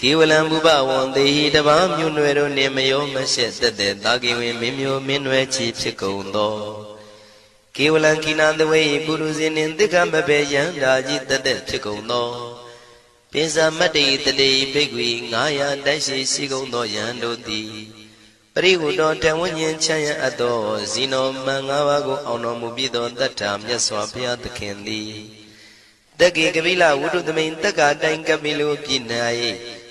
ကေဝလံဘုဘဝံတေဟိတပါမြို့နွယ်တို့နှင့်မယောမရှက်သက်သက်တာကေဝင်မင်းမျိုးမင်းနွယ်ချီဖြစ်ကုန်သောကေဝလံကိနာတဝေပုရုဇဉ်နှင့်တိက္ခမဘေယံဓာကြီးသက်သက်ဖြစ်ကုန်သောပိစမတ္တိတတိဘိက္ခွေ900တိုက်ရှိရှိကုန်သောယံတို့သည်ပရိဟုတော်တဝဉ္ဉ္ချမ်းရအပ်သောဇီနောမန်၅ပါးကိုအောင်တော်မူပြီးသောတတ္ထာမြတ်စွာဘုရားသခင်သည်တက္ကေကပိလဝုဒ္ဓသမိန်တက္ကတိုင်ကပိလိုပြည်၌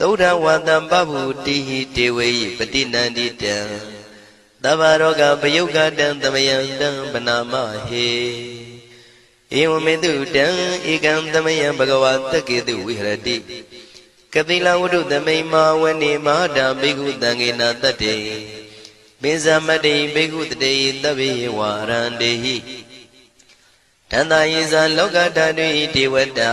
သုဒ္ဓဝတံပဗုတိဟိတေဝေယပတိနန္တိတံသဗ္ဗရောဂပယုတ်ကတံသမယံတံပနာမဟေဧဝမေတုတံဧကံသမယံဘဂဝါတက္ကေတုဝိဟရတိကတိလဝတ္ထုသမိန်မာဝနေမဟာတာဘိက္ခုတံဃေနာတတ္တေပိဇာမတ္တိဘိက္ခုတတေသဗ္ဗေဝါရန္တေဟိတန္တယေဇာလောကဓာတုဣဒေဝတာ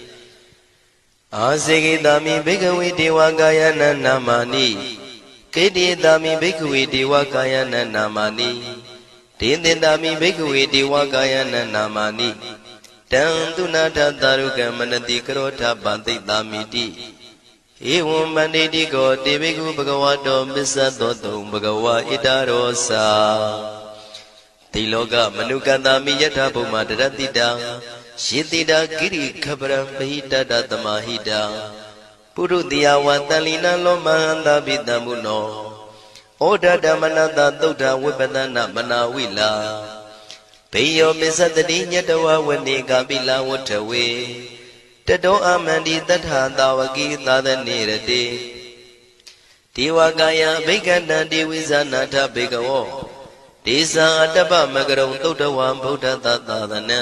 အာစေကိတာမိဘိက္ခဝေဒေဝကာယနာနာမာနိကေတိတာမိဘိက္ခဝေဒေဝကာယနာနာမာနိဒေသင်တာမိဘိက္ခဝေဒေဝကာယနာနာမာနိတံသူနာထတာရုကမနတိကရောထပန္တိတာမိတိဧဝံမန္တိတိကောတေဘိကုဘဂဝတောမစ္ဆသောတုံဘဂဝါဣတရောစာတိလောကမနုကတမိယထာဘုံမာတရတိတံ ယေတိတာကိရိခပရံပဟိတတသမဟိတံပုရုတိယဝတန်လီနလောမဟန္တာပိတံဘုနောဩဒဓမ္မနတသုဒ္ဓဝိပဒနာမနာဝိလာဘေယောမစ္စတတိညတဝဝနေကာပိလဝထဝေတတောအမန္တိတထသာဝကိသာသနေရတိဒေဝကာယဘိက္ခဏံဒေဝိဇာနာထဘေကဝောဒေဇာအတ္တပမကရုံသုဒ္ဓဝံဗုဒ္ဓသာသာသနံ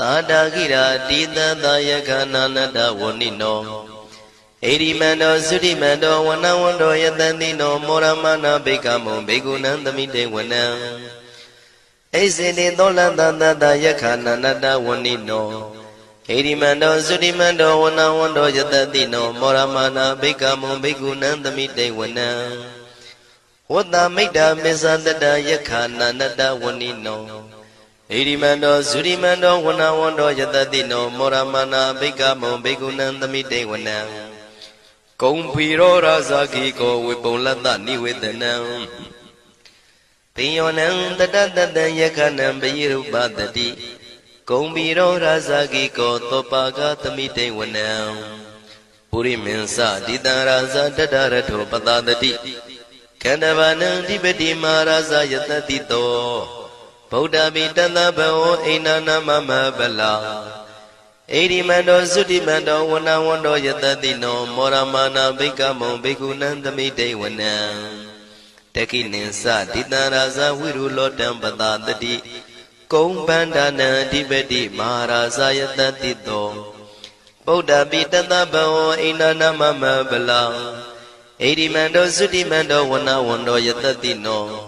သာတာကိရာတိတသာယကနာနတဝဏိနောဣရိမန္တောသုရိမန္တောဝနဝန္တောယတတိနောမောရမနာဘိကမောဘေကုဏံသမိတေဝနံဣစေတိသောလတတတယခာနန္တဝဏိနောဣရိမန္တောသုရိမန္တောဝနဝန္တောယတတိနောမောရမနာဘိကမောဘေကုဏံသမိတေဝနံဝတ္တမိတ်တာမေဇတတယခာနန္တဝဏိနော ဣရိမန္တောသုရိမန္တောဝနဝန္တောယတတိနောမောရမနာဘိကမောဘေကုဏံသမိတေဝနံကုံဖီရောရာဇာခိကောဝေပုံလတ္တနိဝေဒနံပိယောနံတတတတံယခဏံပယိရုပတတိဂုံဘီရောရာဇာကိကောသောပါကသမိတေဝနံပုရိမင်းစတိတံရာဇာတတရထောပတတတိခန္ဓဘာနံဓိပတိမာရာဇာယတတိတော ဗုဒ္ဓပိတသဗဝောအိနာနာမမဗလာဣရိမန္တောသုတိမန္တောဝနဝန္တောယတတိနောမောရမာနာဘိကမောဘိက္ခုနံသမိတေဝနံတကိနိသတိတံရာဇဝိရုလောတံပတတတိကုံပန္ဒနာအဓိပတိမဟာရာဇယတတိတောဗုဒ္ဓပိတသဗဝောအိနာနာမမဗလာဣရိမန္တောသုတိမန္တောဝနဝန္တောယတတိနော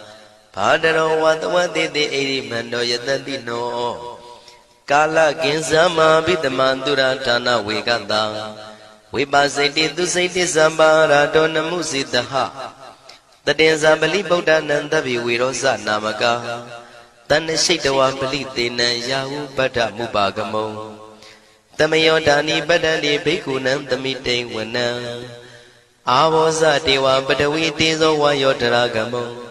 ဘာတရောဝတဝတိတိအိရိမန္တောယတတိနောကာလကင်္စမာဘိတမန္တုရဌာနဝေကတံဝိပါစိတိသူစိတိသံပါရာတောနမှုစိတဟတတင်္ဇာပလိဗုဒ္ဓနံတဗ္ဗိဝေရောဇနာမကာတဏ္ဏရှိတဝါပလိတေနံယာဟုပတ္ထမုပါကမုံတမယောဒာနိပတ္တတိဘိက္ခုနံသမိတိဝနံအာဘောဇတေဝပတဝီတေဇောဝါယောတရာကမုံ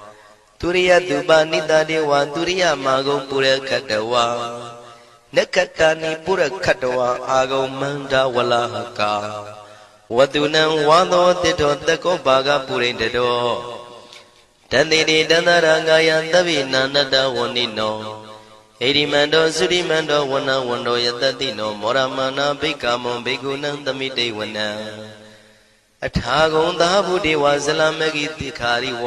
သူရိယသူပါနိတတေဝသူရိယမာဂုံပုရခတဝါနက္ခတနိပုရခတဝါအာဂုံမန္တဝလဟကာဝတုနံဝါသောတိတောတကောပါကပုရိတတောတန်တိတိတန္တရာကာယသဗ္ဗိနန္တဝဏိနောဣရိမန္တောသုရိမန္တောဝဏဝန္တောယတတိနောမောရမနာဘိကမွန်ဘိကုဏံသမိတေဝနံအထာဂုံသာဘုဒေဝဇလမကိတိခာရိဝ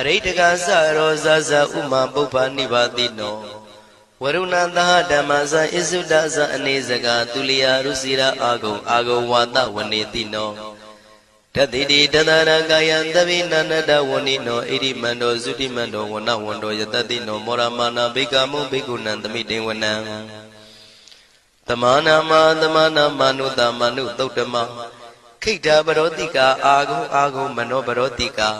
အရိတကသရောဇဇဥမာပုပ္ပနိဗ္ဗာတိနောဝရုဏသဟဓမ္မဇဣစုဒဇအနေစကတုလျာရုစီရာအာဂုံအာဂုံဝါဒဝနေတိနောတတိတိတတရကာယံသဗိနန္တဝဏိနောဣရိမန္တောသုတိမန္တောဝနဝန္တောယတတိနောမောရမာနာဘိကမုဘိကုဏံသမိတေဝနံတမနာမသမနာမနုတမနုသုတ်တမခိတ္တပရောတိကာအာဂုံအာဂုံမနောပရောတိကာ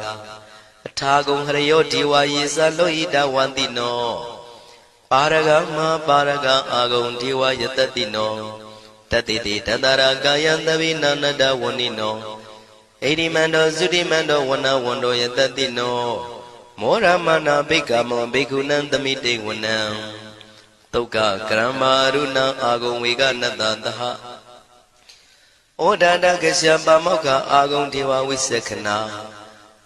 အထာဂုံဟရယောဒီဝါယေဇလောဟိတဝန္တိနောပါရဂမပါရဂအာဂုံဒီဝါယတတိနောတတိတိတတရာကာယံသဗိနန္တဝဏိနောဣတိမန္တောသုတိမန္တောဝနဝန္တောယတတိနောမောရမနာဘိက္ခမောဘိက္ခုနံသမိတေဝနံတုတ်ကကရမရုဏအာဂုံဝေကနတသဟဩဒါတကရှပါမောက္ခအာဂုံဒေဝဝိသခနာ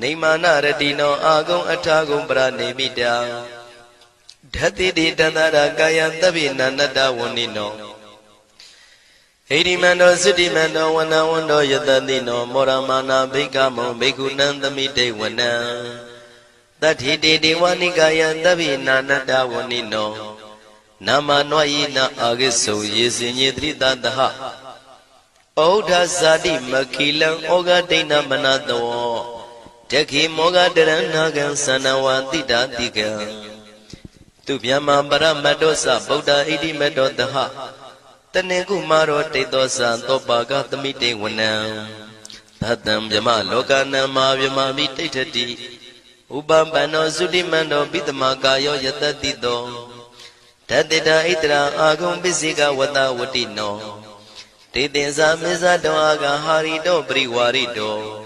နေမာနရတိနောအာဂုံအထာဂုံပရနေမိတာဓတ္တိတိတန္တရာကာယသဗ္ဗိနန္တဝဏိနောဟိရိမန္တောသုတိမန္တောဝနဝန္တောယတတိနောမောရမာနာဘိက္ခမောဘိက္ခုနံသမိတေဝနံတတိတေဒေဝနိကာယသဗ္ဗိနာနတဝဏိနောနာမနွယိနအာဂိစုံယေစင်ညေတိတတဟဩဒဇာတိမခိလံဩဃဒိဏမနတော တခိမောဃတရဏကံသနဝတိတာတိကံသူဗျမပရမတ္တောသဗုဒ္ဓဣတိမတ္တောတဟတနေကုမာရောတိတ်သောသံသောပါကသမိတေဝနံသတ္တံဗျမလောကနံမာဗျမမိတိဋ္ဌတိဥပပန္နောသုတိမန္တောပိတမကာယောယတတိတောတတေတာဣတရာအာဂုံပစ္စေကဝတဝတိနောတေတင်္စာမေဇတောအာဂဟာရိတောပရိဝါရိတော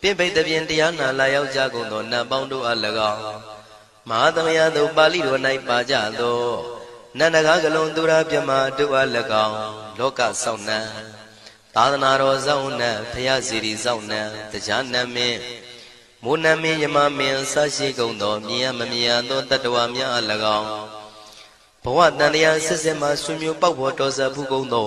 ပြင့်ပိတ်တပြင်းတရားနာလာရောက်ကြကုန်သောနတ်ပေါင်းတို့အား၎င်းမဟာသမယသို့ပါဠိတော်၌ပါကြသောနန္ဒကားကလုံးသူရာပြမတို့အား၎င်းလောကစောင့်နှံသာသနာတော်စောင့်နှံဖရာစီရီစောင့်နှံတရားနမင်းမိုးနမင်းယမမင်းဆရှိကုန်သောမြင်ရမမြင်ရသောတတ္တဝါများအား၎င်းဘဝတန်တရားဆက်ဆက်မှဆွေမျိုးပေါက်ဖို့တော်စပ်ဘူးကုန်သော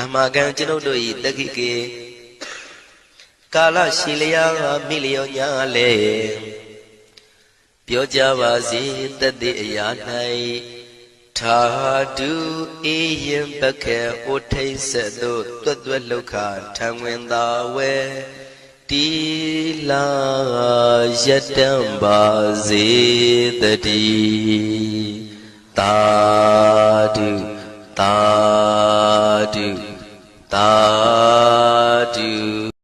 အမကံကျွန်ုပ်တို့၏တက္ခိကေကာလရှိလျာမိလျောညာလေပြောကြပါစေတတ်တဲ့အရာ၌ထာတုအေယံပခေဩထိတ်ဆက်သို့တွတ်တွတ်လောက်ခထံဝင်သာဝဲတီလာယတံပါစေတတိတာတု တာတုတာတု